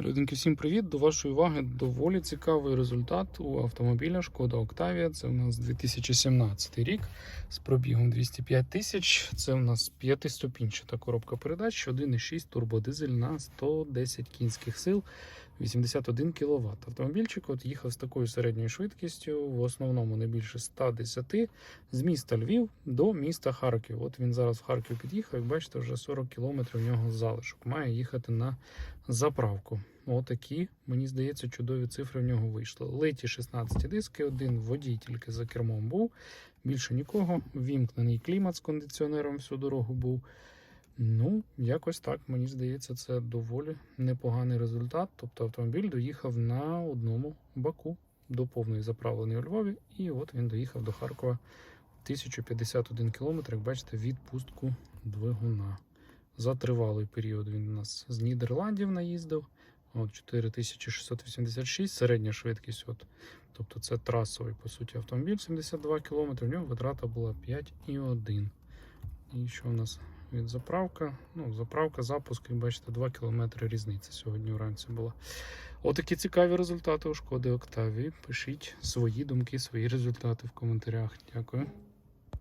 Людинки, всім привіт! До вашої уваги доволі цікавий результат у автомобіля Шкода Октавія. Це у нас 2017 рік з пробігом 205 тисяч. Це у нас п'ятиступінчата коробка передач, 1,6 турбодизель на 110 кінських сил, 81 кВт. Автомобільчик от їхав з такою середньою швидкістю, в основному не більше 110 з міста Львів до міста Харків. От він зараз в Харків під'їхав, як бачите, вже 40 км в нього залишок. Має їхати на заправку. Отакі, мені здається, чудові цифри в нього вийшли. Литі 16 диски, один водій тільки за кермом був. Більше нікого. Вімкнений клімат з кондиціонером всю дорогу був. Ну, якось так, мені здається, це доволі непоганий результат. Тобто автомобіль доїхав на одному баку до повної заправленої у Львові, і от він доїхав до Харкова 1051 км, як бачите, відпустку двигуна. За тривалий період він у нас з Нідерландів наїздив. От 4686, середня швидкість. От, тобто це трасовий, по суті, автомобіль 72 км. В нього витрата була 5,1. І що у нас від заправка? Ну, заправка, запуск, як бачите, 2 км різниця сьогодні вранці була. Отакі цікаві результати у шкоди Октавії. Пишіть свої думки, свої результати в коментарях. Дякую.